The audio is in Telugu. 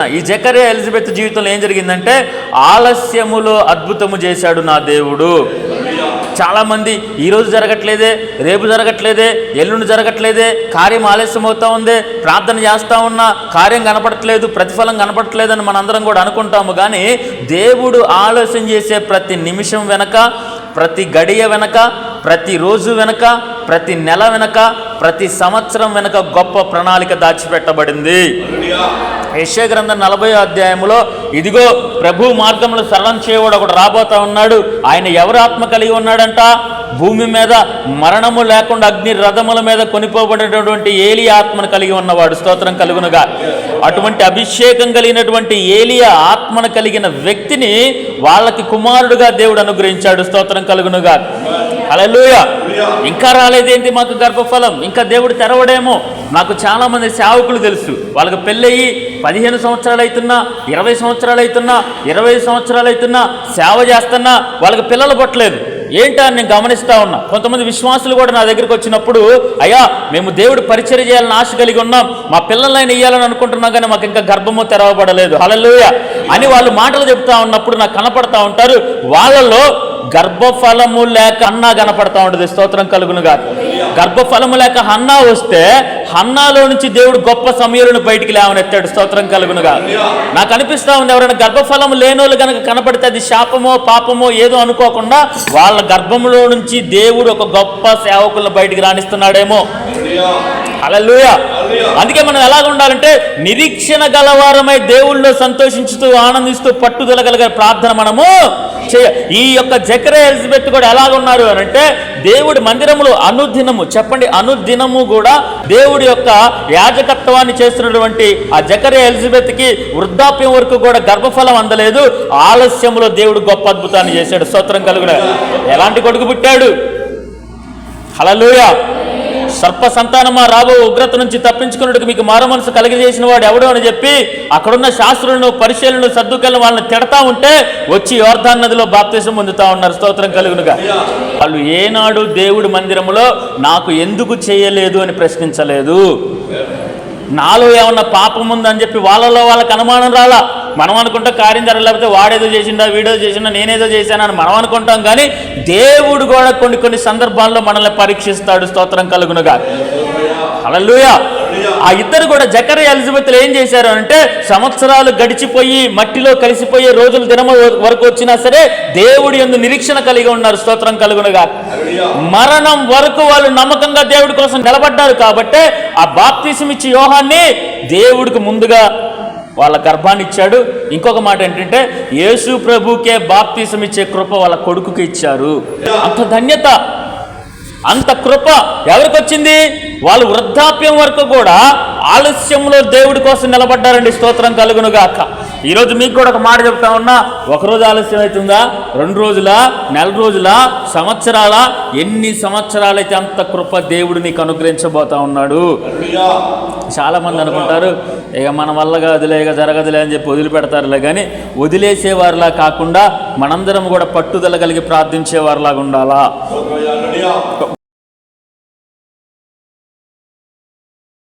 ఈ జకరే ఎలిజబెత్ జీవితంలో ఏం జరిగిందంటే ఆలస్యములో అద్భుతము చేశాడు నా దేవుడు. చాలామంది ఈరోజు జరగట్లేదే రేపు జరగట్లేదే ఎల్లుండి జరగట్లేదే కార్యం ఆలస్యం అవుతా ఉంది ప్రార్థన చేస్తూ ఉన్నా కార్యం కనపడట్లేదు ప్రతిఫలం కనపడట్లేదని మనందరం కూడా అనుకుంటాము. కానీ దేవుడు ఆలోచన చేసే ప్రతి నిమిషం వెనక ప్రతి గడియ వెనక ప్రతి రోజు వెనక ప్రతి నెల వెనక ప్రతి సంవత్సరం వెనుక గొప్ప ప్రణాళిక దాచిపెట్టబడింది. యశ్య గ్రంథం నలభై అధ్యాయంలో ఇదిగో ప్రభు మార్గంలో సరళం చేయవాడు ఒకడు రాబోతా ఉన్నాడు. ఆయన ఎవరు ఆత్మ కలిగి ఉన్నాడంట? భూమి మీద మరణము లేకుండా అగ్ని రథముల మీద కొనిపోబడినటువంటి ఏలి ఆత్మను కలిగి ఉన్నవాడు. స్తోత్రం కలుగునుగా. అటువంటి అభిషేకం కలిగినటువంటి ఏలియ ఆత్మను కలిగిన వ్యక్తిని వాళ్ళకి కుమారుడుగా దేవుడు అనుగ్రహించాడు. స్తోత్రం కలుగునుగా. హల్లెలూయ. ఇంకా రాలేదేంటి మాకు గర్భఫలం? ఇంకా దేవుడు తెరవడేమో? నాకు చాలామంది సేవకులు తెలుసు. వాళ్ళకి పెళ్ళయి పదిహేను సంవత్సరాలు అవుతున్నా ఇరవై సంవత్సరాలు అవుతున్నా ఇరవై సంవత్సరాలు అవుతున్నా సేవ చేస్తున్నా వాళ్ళకి పిల్లలు పట్టలేదు. ఏంటా అని నేను గమనిస్తూ ఉన్నా. కొంతమంది విశ్వాసులు కూడా నా దగ్గరికి వచ్చినప్పుడు అయ్యా మేము దేవుడు పరిచయం చేయాలని ఆశ కలిగి ఉన్నాం. మా పిల్లలైన ఇయ్యాలని అనుకుంటున్నాం కానీ మాకు ఇంకా గర్భము తెరవబడలేదు. హలలుయ అని వాళ్ళు మాటలు చెప్తా ఉన్నప్పుడు నాకు కనపడతా ఉంటారు. వాళ్ళలో గర్భఫలము లేక అన్నా కనపడతా ఉంటుంది. స్తోత్రం కలుగునుగా గర్భఫలము లేక హన్నా వస్తే హన్నాలో నుంచి దేవుడు గొప్ప సమీరుని బయటికి లేవనెత్తాడు. స్తోత్రం కలుగునుగా నాకు అనిపిస్తా ఉంది ఎవరైనా గర్భఫలం లేనోళ్ళు కనుక కనపడితే అది శాపమో పాపమో ఏదో అనుకోకుండా వాళ్ళ గర్భంలో నుంచి దేవుడు ఒక గొప్ప సేవకులను బయటికి రాణిస్తున్నాడేమో. అలలుయ అందుకే మనం ఎలాగ ఉండాలంటే నిరీక్షణ గలవారమై దేవుళ్ళు సంతోషించుతూ ఆనందిస్తూ పట్టుదల కలిగే ప్రార్థన మనము ఈ యొక్క జకరే ఎలిజబెత్ కూడా ఎలాగ ఉన్నారు అని అంటే దేవుడి మందిరములో అనుదినము చెప్పండి అనుదినము కూడా దేవుడి యొక్క యాజకత్వాన్ని చేస్తున్నటువంటి ఆ జకరే ఎలిజబెత్కి వృద్ధాప్యం వరకు కూడా గర్భఫలం అందలేదు. ఆలస్యంలో దేవుడు గొప్ప అద్భుతాన్ని చేశాడు. స్తోత్రం కలుగున. ఎలాంటి కొడుకు పుట్టాడు? హలలుయా సర్ప సంతానమా రాబో ఉగ్రత నుంచి తప్పించుకున్నట్టు మీకు మారు మనసు కలిగజేసిన వాడు ఎవడు అని చెప్పి అక్కడున్న శాస్త్రులను పరిశీలనలు సర్దుకెళ్ళిన వాళ్ళని తిడతా ఉంటే వచ్చి యోర్ధాన్ నదిలో బాప్తీసం పొందుతా ఉన్నారు. స్తోత్రం కలుగునుగా. వాళ్ళు ఏనాడు దేవుడి మందిరంలో నాకు ఎందుకు చేయలేదు అని ప్రశ్నించలేదు. నాలో ఏమన్నా పాపం ఉందని చెప్పి వాళ్ళలో వాళ్ళకి అనుమానం రాలా? మనం అనుకుంటాం కార్యం జరగలేకపోతే వాడేదో చేసిండా వీడేదో చేసిండా నేనేదో చేశానని మనం అనుకుంటాం కానీ దేవుడు కూడా కొన్ని కొన్ని సందర్భాల్లో మనల్ని పరీక్షిస్తాడు. స్తోత్రం కలుగునుగా. హల్లెలూయా. ఆ ఇద్దరు కూడా జకర ఎలిజబెత్లు ఏం చేశారు అంటే సంవత్సరాలు గడిచిపోయి మట్టిలో కలిసిపోయే రోజులు దినము వరకు వచ్చినా సరే దేవుడి ఎందు నిరీక్షణ కలిగి ఉన్నారు. స్తోత్రం కలుగునుగా. మరణం వరకు వాళ్ళు నమ్మకంగా దేవుడి కోసం నిలబడ్డారు కాబట్టే ఆ బాప్తీసం ఇచ్చి యోహాన్ని దేవుడికి ముందుగా వాళ్ళ గర్భాన్ని ఇచ్చాడు. ఇంకొక మాట ఏంటంటే యేసు ప్రభుకే బాప్తీసం ఇచ్చే కృప వాళ్ళ కొడుకుకి ఇచ్చారు. అంత ధన్యత అంత కృప ఎవరికి వచ్చింది? వాళ్ళు వృద్ధాప్యం వరకు కూడా ఆలస్యంలో దేవుడి కోసం నిలబడ్డారండి. స్తోత్రం కలుగును గాక ఈరోజు మీకు కూడా ఒక మాట చెప్తా ఉన్నా ఒక రోజు ఆలస్యం అవుతుందా రెండు రోజుల? నెల రోజుల? సంవత్సరాల? ఎన్ని సంవత్సరాలైతే అంత కృప దేవుడు నీకు అనుగ్రహించబోతా ఉన్నాడు? చాలా మంది అనుకుంటారు ఇక మన వల్ల ఇక జరగదులే అని చెప్పి వదిలిపెడతారులే కానీ వదిలేసేవారిలా కాకుండా మనందరం కూడా పట్టుదల కలిగి ప్రార్థించేవారిలాగా ఉండాలా?